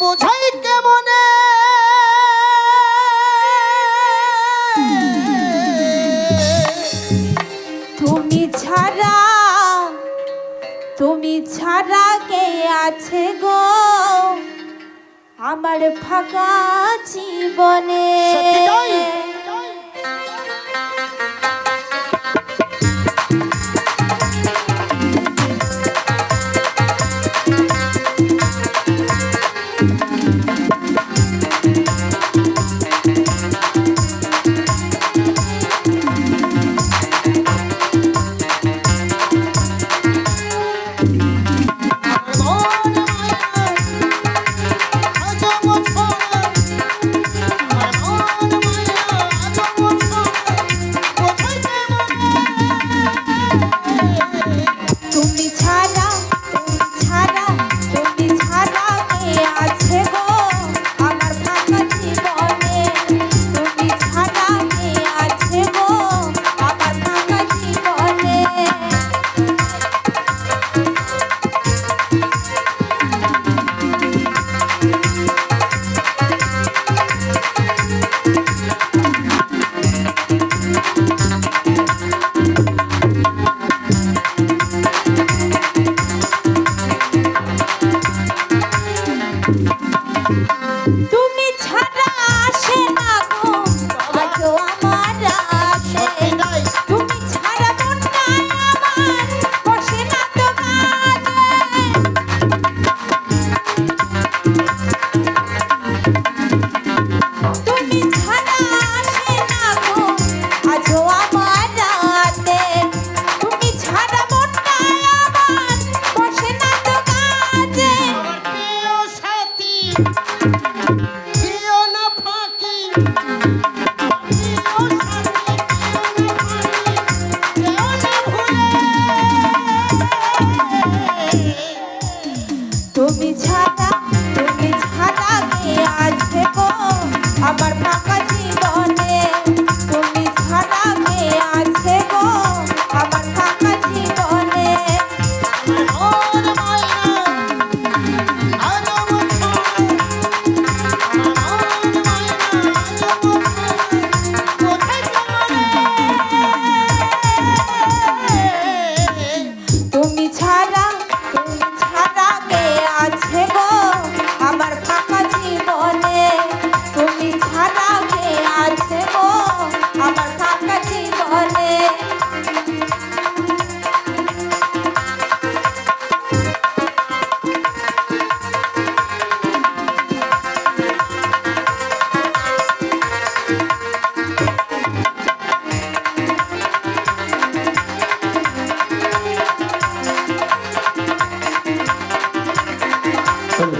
বোঝাই কেমনে? তুমি ছাড়া তুমি ছাড়া কে আছে গো? আমার ফাঁকা জীবনে। lights.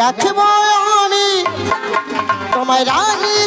রাখব আমি তোমায় রানী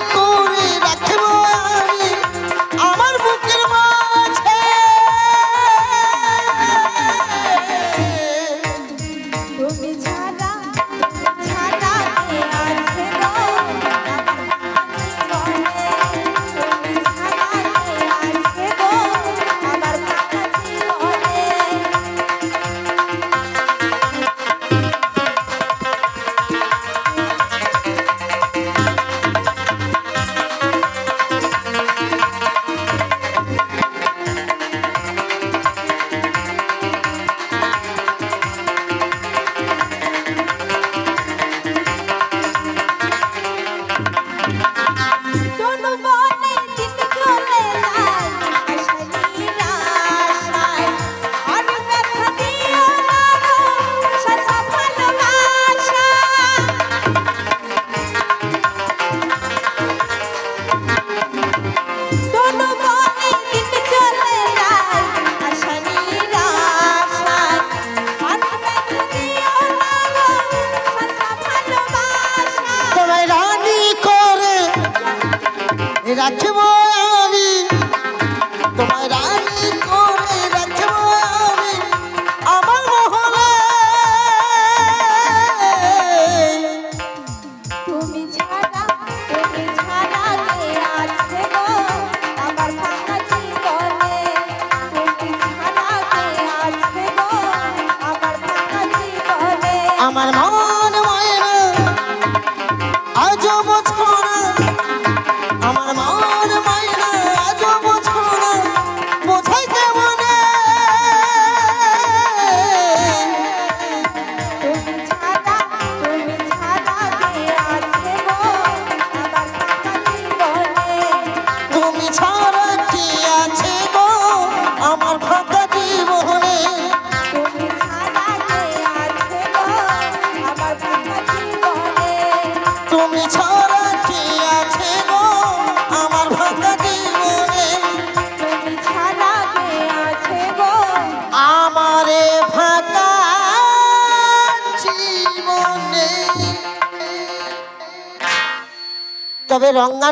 আজ তবে রঙ্গান